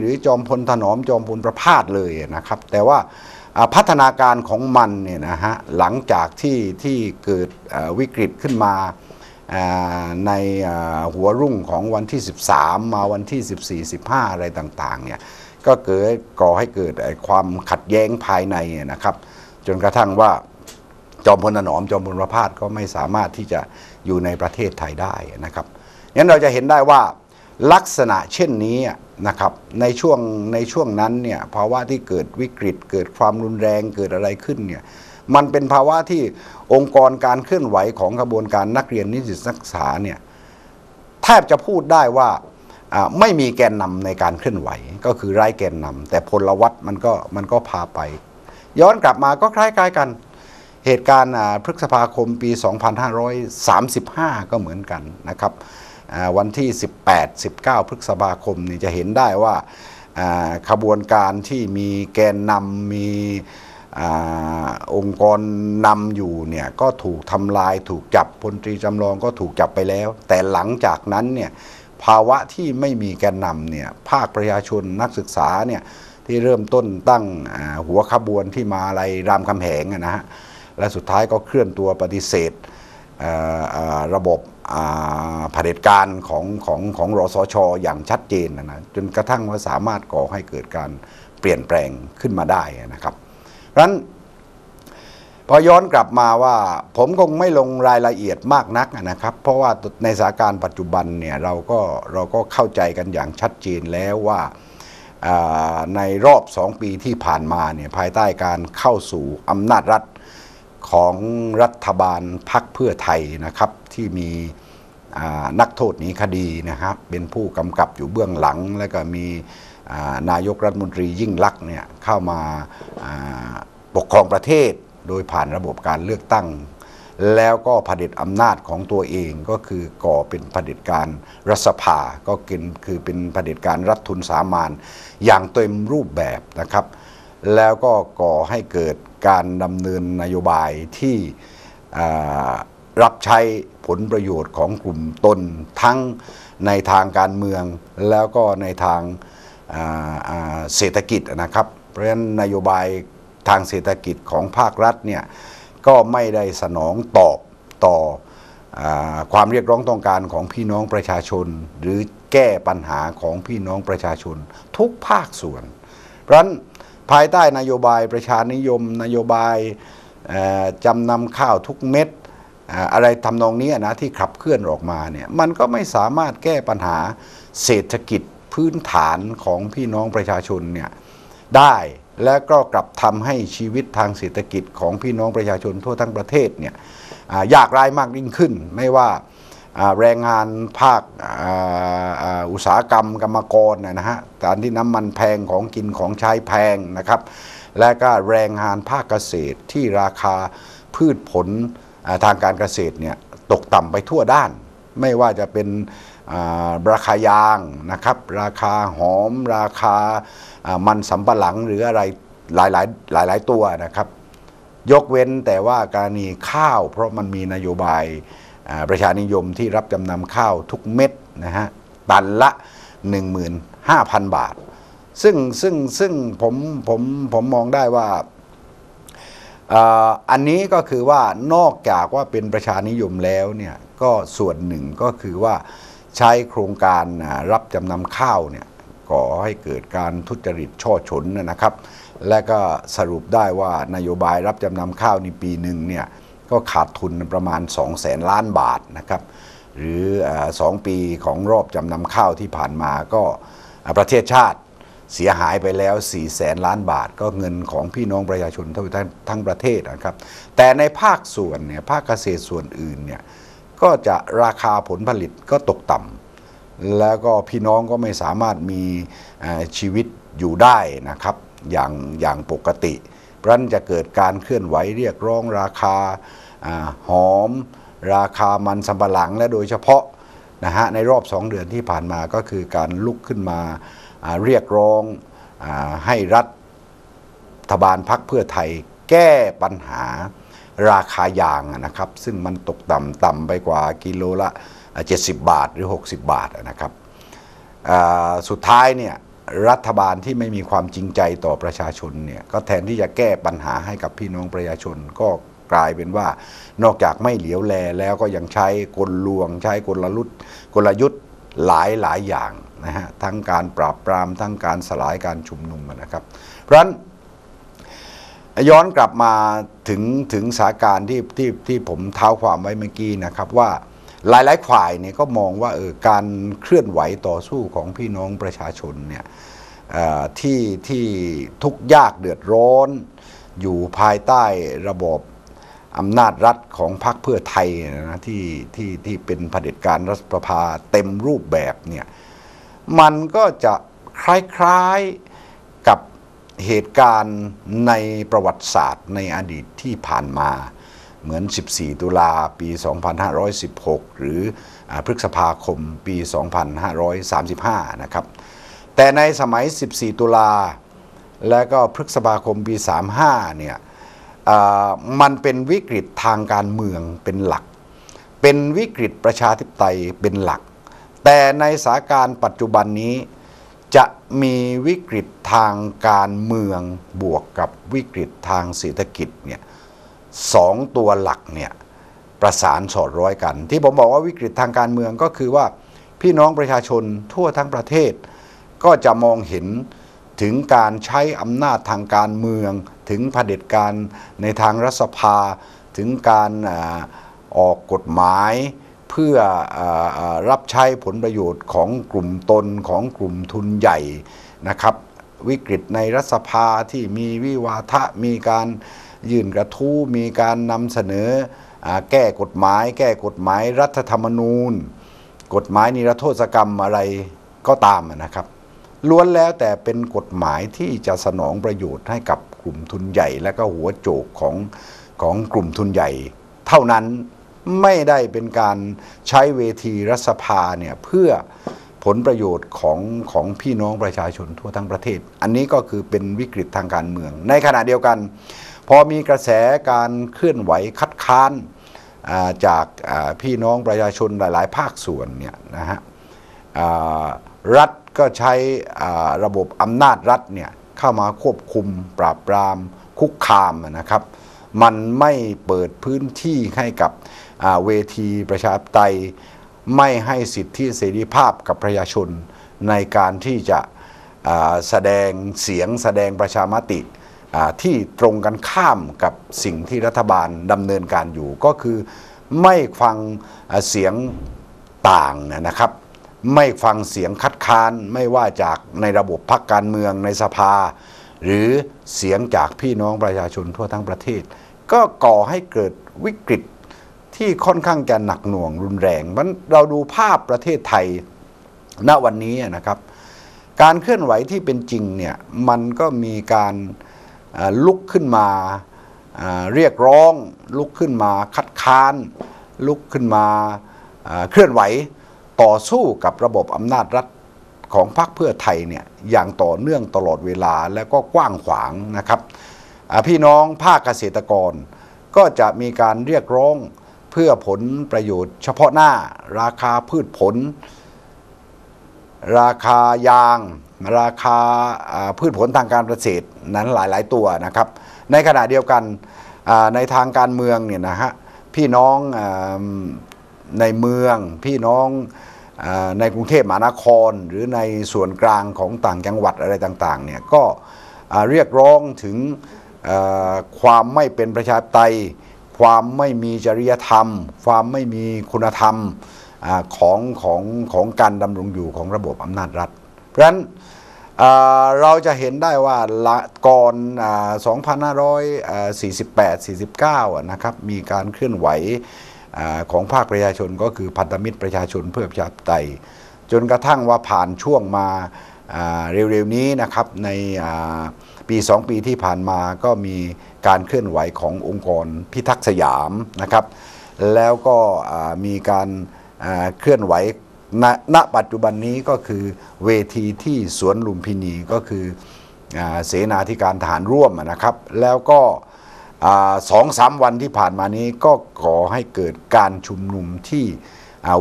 หรือจอมพลถนอมจอมพลประพาสเลยนะครับ แต่ว่าพัฒนาการของมันเนี่ยนะฮะหลังจากที่ที่เกิดวิกฤตขึ้นมาในหัวรุ่งของวันที่ 13 มาวันที่ 14 15 อะไรต่างๆเนี่ยก็เกิดก่อให้เกิดความขัดแย้งภายในนะครับ จนกระทั่งว่าจอมพลถนอมจอมพลประพาสก็ไม่สามารถที่จะอยู่ในประเทศไทยได้นะครับงั้นเราจะเห็นได้ว่า ลักษณะเช่นนี้นะครับในช่วงในช่วงนั้นเนี่ยภาวะที่เกิดวิกฤต เกิดความรุนแรงเกิดอะไรขึ้นเนี่ยมันเป็นภาวะที่องค์กรการเคลื่อนไหวของกระบวนการนักเรียนนิสิตนักศึกษาเนี่ยแทบจะพูดได้ว่าไม่มีแกนนำในการเคลื่อนไหว ก็คือไร้แกนนำแต่พลวัตมันก็มันก็พาไป ย้อนกลับมาก็คล้ายๆกัน เหตุการณ์พฤษภาคมปี 2535 ก็เหมือนกันนะครับ วันที่ 18 19 พฤษภาคมนี่จะเห็นได้ว่าขบวนการที่มีแกนนำมีอองค์กรนำอยู่เนี่ยก็ถูกทำลายถูกจับพลตรีจำลองก็ถูกจับไปแล้ว แต่หลังจากนั้นเนี่ยภาวะที่ไม่มีแกนนำเนี่ยภาคประชาชนนักศึกษาเนี่ยที่เริ่มต้นตั้งหัวขบวนที่มาอะไรรามคำแหงนะฮะและสุดท้ายก็เคลื่อนตัวปฏิเสธ ระบบเผด็จการของของของรสช อย่างชัดเจนนะนะจนกระทั่งว่าสามารถก่อให้เกิดการเปลี่ยนแปลงขึ้นมาได้นะครับเพราะฉะนั้นพอย้อนกลับมาว่าผมคงไม่ลงรายละเอียดมากนักนะครับ เพราะว่าในสถานการณ์ปัจจุบันเนี่ยเราก็เราก็เข้าใจกันอย่างชัดเจนแล้วว่าอ่าในรอบสองปีที่ผ่านมาเนี่ยภายใต้การเข้าสู่อำนาจรัฐ ของรัฐบาลพักเพื่อไทยนะครับ ที่มีนักโทษหนีคดีนะครับเป็นผู้กำกับอยู่เบื้องหลัง แล้วก็มีนายกรัฐมนตรียิ่งลักษณ์เนี่ยเข้ามาปกครองประเทศโดยผ่านระบบการเลือกตั้ง แล้วก็ผด็จอำนาจของตัวเองก็คือก่อเป็นผด็จการรัฐสภาก็กินคือเป็นเผด็จการรัฐทุนสามานอย่างเต็มรูปแบบนะครับ แล้วก็ก่อให้เกิดการดำเนินนโยบายที่รับใช้ผลประโยชน์ของกลุ่มตนทั้งในทางการเมือง แล้วก็ในทางเศรษฐกิจนะครับ เพราะฉะนั้นนโยบายทางเศรษฐกิจของภาครัฐเนี่ยก็ไม่ได้สนองตอบต่ออความเรียกร้องต้องการของพี่น้องประชาชน หรือแก้ปัญหาของพี่น้องประชาชน ทุกภาคส่วน เพราะฉะนั้น ภายใต้นโยบายประชานิยม นโยบายจำนำข้าวทุกเม็ดอะไรทำนองนี้นะที่ขับเคลื่อนออกมาเนี่ยมันก็ไม่สามารถแก้ปัญหาเศรษฐกิจพื้นฐานของพี่น้องประชาชนเนี่ยได้และก็กลับทำให้ชีวิตทางเศรษฐกิจของพี่น้องประชาชนทั่วทั้งประเทศเนี่ยยากไร้มากยิ่งขึ้น ไม่ว่า แรงงานภาคอ,อ,อุตสาหกรรมกรรมกรนะนะฮะการที่น้ำมันแพงของกินของใช้แพงนะครับ และก็แรงงานภาคเกษตรที่ราคาพืชผลทางการเกษตรเนี่ยตกต่ำไปทั่วด้าน ไม่ว่าจะเป็นราคายางนะครับ ราคาหอม ราคามันสำปะหลังหรืออะไรหลายหลายหลายหลายตัวนะครับ ยกเว้นแต่ว่ากรณีข้าว เพราะมันมีนโยบาย ประชานิยมที่รับจำนำข้าวทุกเม็ดนะฮะตันละ 15,000 บาท ซึ่งซึ่งซึ่งผมผมผมมองได้ว่าอ่าอันนี้ก็คือว่านอกจากว่าเป็นประชานิยมแล้วเนี่ยก็ส่วนหนึ่งก็คือว่าใช้โครงการรับจำนำข้าวเนี่ยก่อให้เกิดการทุจริตช่อฉนนะครับ และก็สรุปได้ว่านโยบายรับจำนำข้าวในปีหนึ่งเนี่ย ก็ขาดทุนประมาณ 2 0 0แสนล้านบาทนะครับ หรือสองปีของรอบจำนำข้าวที่ผ่านมาก็ประเทศชาติเสียหายไปแล้ว4แสนล้านบาท ก็เงินของพี่น้องประชาชนทั้งทั้งทั้งประเทศนะครับ แต่ในภาคส่วนเนี่ยภาคเกษตรส่วนอื่นเนี่ยก็จะราคาผลผลิตก็ตกต่ำแล้วก็พี่น้องก็ไม่สามารถมีชีวิตอยู่ได้นะครับอย่างอย่างปกติเพราะนั้นจะเกิดการเคลื่อนไหวเรียกร้องราคา อหอม ราคามันสำปะหลังและโดยเฉพาะนะฮะในรอบ 2 เดือนที่ผ่านมาก็คือการลุกขึ้นมาเรียกร้องอให้รัฐบาลพักเพื่อไทยแก้ปัญหาราคายางนะครับ ซึ่งมันตกต่ำต่ำไปกว่ากิโลละ 70 บาทหรือ 60 บาทนะครับสุดท้ายเนี่ยรัฐบาลที่ไม่มีความจริงใจต่อประชาชนเนี่ยก็แทนที่จะแก้ปัญหาให้กับพี่น้องประชาชนก็ กลายเป็นว่านอกจากไม่เหลียวแลแล้วก็ยังใช้กลลวง ใช้กลลุดกลยุทธ์หลายหลายอย่างนะฮะทั้งการปราบปรามทั้งการสลายการชุมนุมนะครับ เพราะฉะนั้นย้อนกลับมาถึงถึงสถานการที่ที่ที่ผมเท้าความไว้เมื่อกี้นะครับว่าหลายๆฝ่ายเนี่ยก็มองว่าเออการเคลื่อนไหวต่อสู้ของพี่น้องประชาชนเนี่ยที่ที่ทุกข์ยากเดือดร้อน อยู่ภายใต้ระบบ อำนาจรัฐของพรรคเพื่อไทยนะที่ที่ที่เป็นเผด็จการรัฐสภาเต็มรูปแบบเนี่ยมันก็จะคล้ายๆกับเหตุการณ์ในประวัติศาสตร์ในอดีตที่ผ่านมาเหมือน 14 ตุลาปี 2516 หรือพฤษภาคมปี 2535 นะครับ แต่ในสมัย 14 ตุลา และก็พฤษภาคมปี 35 เนี่ย มันเป็นวิกฤตทางการเมืองเป็นหลัก เป็นวิกฤตประชาธิปไตยเป็นหลัก แต่ในสถานการณ์ปัจจุบันนี้จะมีวิกฤตทางการเมืองบวกกับวิกฤตทางเศรษฐกิจเนี่ยสองตัวหลักเนี่ยประสานสอดร้อยกัน ที่ผมบอกว่าวิกฤตทางการเมืองก็คือว่าพี่น้องประชาชนทั่วทั้งประเทศ ก็จะมองเห็น ถึงการใช้อำนาจทางการเมือง ถึงเผด็จการในทางรัฐสภา ถึงการออกกฎหมายเพื่ออรับใช้ผลประโยชน์ของกลุ่มตนของกลุ่มทุนใหญ่นะครับวิกฤตในรัฐสภาที่มีวิวาทะมีการยื่นกระทู้มีการนำเสนออแก้กฎหมาย แก้กฎหมายรัฐธรรมนูญ กฎหมายนิรโทษกรรมอะไรก็ตามนะครับ ล้วนแล้วแต่เป็นกฎหมายที่จะสนองประโยชน์ให้กับกลุ่มทุนใหญ่ และก็หัวโจกของของกลุ่มทุนใหญ่ เท่านั้นไม่ได้เป็นการใช้เวทีรัฐสภาเนี่ยเพื่อผลประโยชน์ของของพี่น้องประชาชนทั่วทั้งประเทศ อันนี้ก็คือเป็นวิกฤตทางการเมือง ในขณะเดียวกัน พอมีกระแสการเคลื่อนไหวคัดค้านจากพี่น้องประชาชนหลาย ๆ ภาคส่วนเนี่ยนะฮะรัฐ ก็ใช้ระบบอำนาจรัฐเนี่ยเข้ามาควบคุมปราบปรามคุกคามนะครับ มันไม่เปิดพื้นที่ให้กับเวทีประชาธิปไตย ไม่ให้สิทธิเสรีภาพกับประชาชนในการที่จะแสดงเสียงแสดงประชามติที่ตรงกันข้ามกับสิ่งที่รัฐบาลดำเนินการอยู่ก็คือไม่ฟังเสียงต่างนะครับ ไม่ฟังเสียงคัดค้านไม่ว่าจากในระบบพรรคการเมืองในสภา หรือเสียงจากพี่น้องประชาชนทั่วทั้งประเทศ ก็ก่อให้เกิดวิกฤตที่ค่อนข้างจะหนักหน่วงรุนแรงมันเราดูภาพประเทศไทยณวันนี้นะครับ การเคลื่อนไหวที่เป็นจริงเนี่ยมันก็มีการลุกขึ้นมาเรียกร้อง ลุกขึ้นมาคัดค้าน ลุกขึ้นมาเคลื่อนไหว ต่อสู้กับระบบอำนาจรัฐของพรรคเพื่อไทยเนี่ยอย่างต่อเนื่องตลอดเวลาและก็กว้างขวางนะครับพี่น้องภาคเกษตรกร ก็จะมีการเรียกร้องเพื่อผลประโยชน์เฉพาะหน้า ราคาพืชผล ราคายาง ราคาพืชผลทางการเกษตรนั้นหลาย ๆ ตัวนะครับ ในขณะเดียวกันในทางการเมืองเนี่ยนะฮะพี่น้อง ในเมืองพี่น้องอในกรุงเทพมหานคร หรือในส่วนกลางของต่างจังหวัดอะไรต่างๆเนี่ยก็เรียกร้องถึงความไม่เป็นประชาธิปไตย ความไม่มีจริยธรรม ความไม่มีคุณธรรมอของของของการดำรงอยู่ของระบบอำนาจรัฐ เพราะฉะนั้นเราจะเห็นได้ว่าละก่อน 2548 49 นะครับมีการเคลื่อนไหว ของภาคประชาชนก็คือพันธมิตรประชาชนเพื่อประชาธิปไตยจนกระทั่งว่าผ่านช่วงมาเร็วๆนี้นะครับในปี 2 ปีที่ผ่านมาก็มีการเคลื่อนไหวขององค์กรพิทักษ์สยามนะครับ แล้วก็มีการเคลื่อนไหวณณปัจจุบันนี้ก็คือเวทีที่สวนลุมพินีก็คืออเสนาธิการทหารร่วมนะครับ แล้วก็ สองสามวันที่ผ่านมานี้ก็ก่อให้เกิดการชุมนุมที่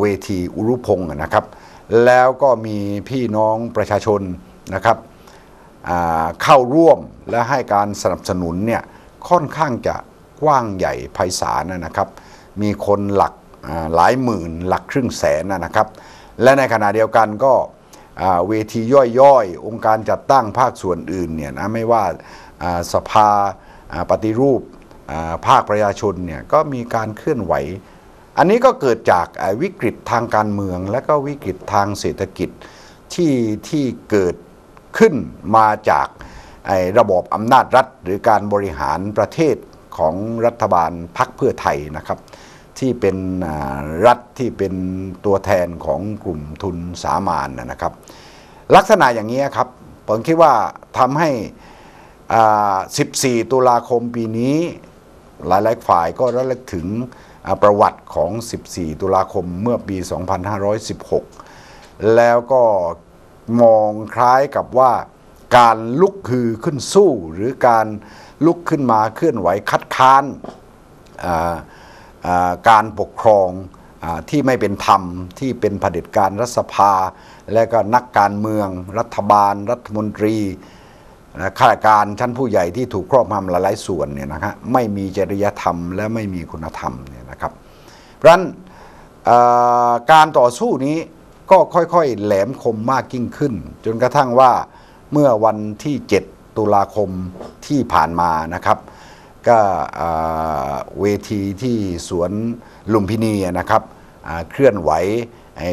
เวทีอุรุพงศ์นะครับ แล้วก็มีพี่น้องประชาชนนะครับเข้าร่วมและให้การสนับสนุนเนี่ยค่อนข้างจะกว้างใหญ่ไพศาลนะครับ มีคนหลักหลายหมื่นหลักครึ่งแสนนะครับ และในขณะเดียวกันก็เวทีย่อยๆ องค์การจัดตั้งภาคส่วนอื่นเนี่ยนะไม่ว่าสภา ปฏิรูปภาคประชาชนเนี่ยก็มีการเคลื่อนไหว อันนี้ก็เกิดจากวิกฤตทางการเมือง และก็วิกฤตทางเศรษฐกิจที่ที่เกิดขึ้นมาจากระบอบอำนาจรัฐ หรือการบริหารประเทศของรัฐบาลพรรคเพื่อไทยนะครับ ที่เป็นรัฐที่เป็นตัวแทนของกลุ่มทุนสามานนะครับ ลักษณะอย่างนี้ครับผมคิดว่าทำให้ 14 ตุลาคมปีนี้ หลายๆฝ่ายก็ระลึกถึงประวัติของ 14 ตุลาคมเมื่อปี 2516 แล้วก็มองคล้ายกับว่าการลุกคือขึ้นสู้ หรือการลุกขึ้นมาเคลื่อนไหวคัดค้านการปกครองอที่ไม่เป็นธรรมที่เป็นเผด็จการรัฐสภา และก็นักการเมือง รัฐบาล รัฐมนตรี ข้าราชการชั้นผู้ใหญ่ที่ถูกครอบงำหลาย ๆ ส่วนเนี่ยนะฮะไม่มีจริยธรรมและไม่มีคุณธรรมเนี่ยนะครับเพราะฉะนั้นการต่อสู้นี้ก็ค่อย ๆ แหลมคมมากยิ่งขึ้น จนกระทั่งว่าเมื่อวันที่ 7 ตุลาคมที่ผ่านมานะครับ ก็เวทีที่สวนลุมพินีนะครับเคลื่อนไหว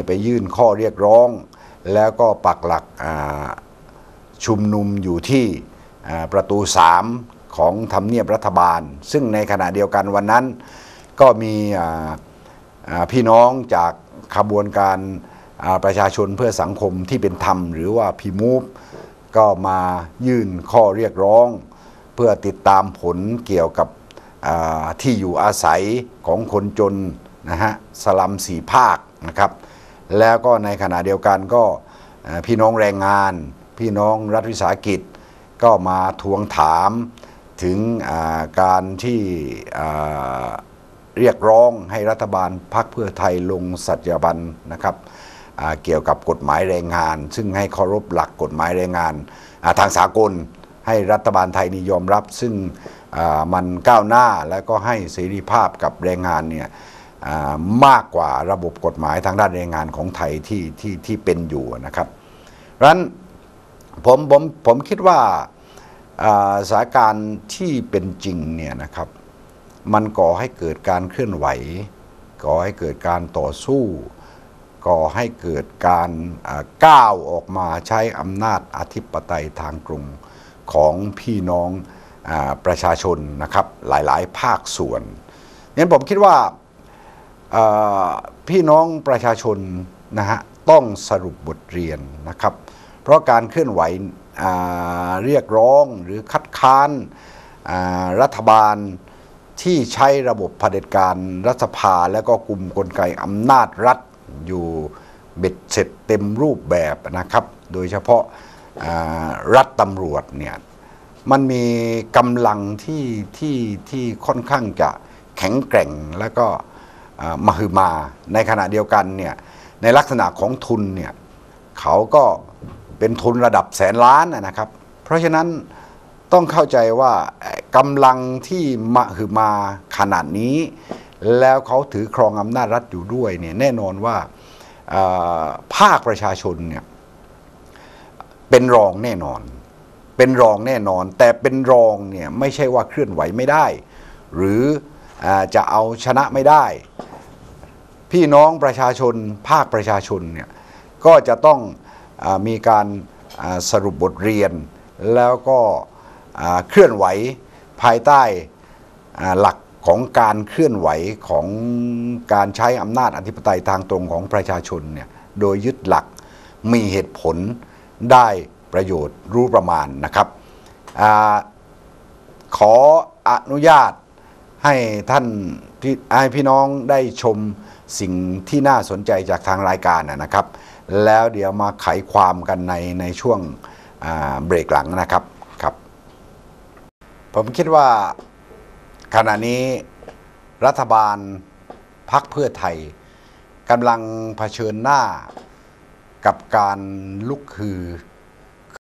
ไปยื่นข้อเรียกร้อง แล้วก็ปักหลักอ ชุมนุมอยู่ที่ประตู 3 ของทำเนียบรัฐบาล ซึ่งในขณะเดียวกันวันนั้น ก็มีพี่น้องจากขบวนการประชาชนเพื่อสังคมที่เป็นธรรม หรือว่าพีมูฟก็มายื่นข้อเรียกร้อง เพื่อติดตามผลเกี่ยวกับที่อยู่อาศัยของคนจนนะฮะสลัมสีภาคนะครับ แล้วก็ในขณะเดียวกันก็พี่น้องแรงงาน พี่น้องรัฐวิสาหกิจ ก็มาทวงถามถึงาการที่เรียกร้องให้รัฐบาลพรรคเพื่อไทยลงสัจญาบันนะครับเกี่ยวกับกฎหมายแรงงาน ซึ่งให้เคารพหลักกฎหมายแรงงานาทางสากล ให้รัฐบาลไทยนี่ยอมรับ ซึ่งมันก้าวหน้าและก็ให้เสรีภาพกับแรงงานเนี่ยมากกว่าระบบกฎหมายทางด้านแรงงานของไทยที่ที่ที่เป็นอยู่นะครับเพราะฉะนั้น ผมผมผมคิดว่าสถานการณ์ที่เป็นจริงเนี่ยนะครับ มันก่อให้เกิดการเคลื่อนไหว ก่อให้เกิดการต่อสู้ ก่อให้เกิดการก้าวออกมาใช้อำนาจอธิปไตยทางกรุงของพี่น้องอประชาชนนะครับหลายๆ ภาคส่วนงั้นผมคิดว่าพี่น้องประชาชนนะฮะต้องสรุปบทเรียนนะครับ เพราะการเคลื่อนไหวเรียกร้องหรือคัดค้านรัฐบาลที่ใช้ระบบเผด็จการรัฐสภา และก็กลุ่มกลไกอำนาจรัฐอยู่เบ็ดเสร็จเต็มรูปแบบนะครับ โดยเฉพาะารัฐตำรวจเนี่ยมันมีกำลังที่ที่ที่ค่อนข้างจะแข็งแกร่งแล้วก็มหึมาในขณะเดียวกันเนี่ยในลักษณะของทุนเนี่ยเขาก็ เป็นทุนระดับแสนล้านนะครับ เพราะฉะนั้นต้องเข้าใจว่ากำลังที่มหึมาขนาดนี้ แล้วเขาถือครองอำนาจรัฐอยู่ด้วยเนี่ยแน่นอนว่าภาคประชาชนเนี่ยเป็นรองแน่นอน เป็นรองแน่นอน แต่เป็นรองเนี่ยไม่ใช่ว่าเคลื่อนไหวไม่ได้ หรืออจะเอาชนะไม่ได้ พี่น้องประชาชนภาคประชาชนเนี่ยก็จะต้อง มีการสรุปบทเรียน แล้วก็เคลื่อนไหวภายใต้หลักของการเคลื่อนไหวของการใช้อำนาจอธิปไตยทางตรงของประชาชนเนี่ยโดยยึดหลักมีเหตุผลได้ประโยชน์รู้ประมาณนะครับอขออนุญาตให้ท่านพี่ให้พี่น้องได้ชมสิ่งที่น่าสนใจจากทางรายการนะครับ แล้วเดี๋ยวมาไขความกันในในช่วงเบรกหลังนะครับครับ ผมคิดว่าขณะนี้รัฐบาลพักเพื่อไทยกำลังเผชิญหน้ากับการลุกคือ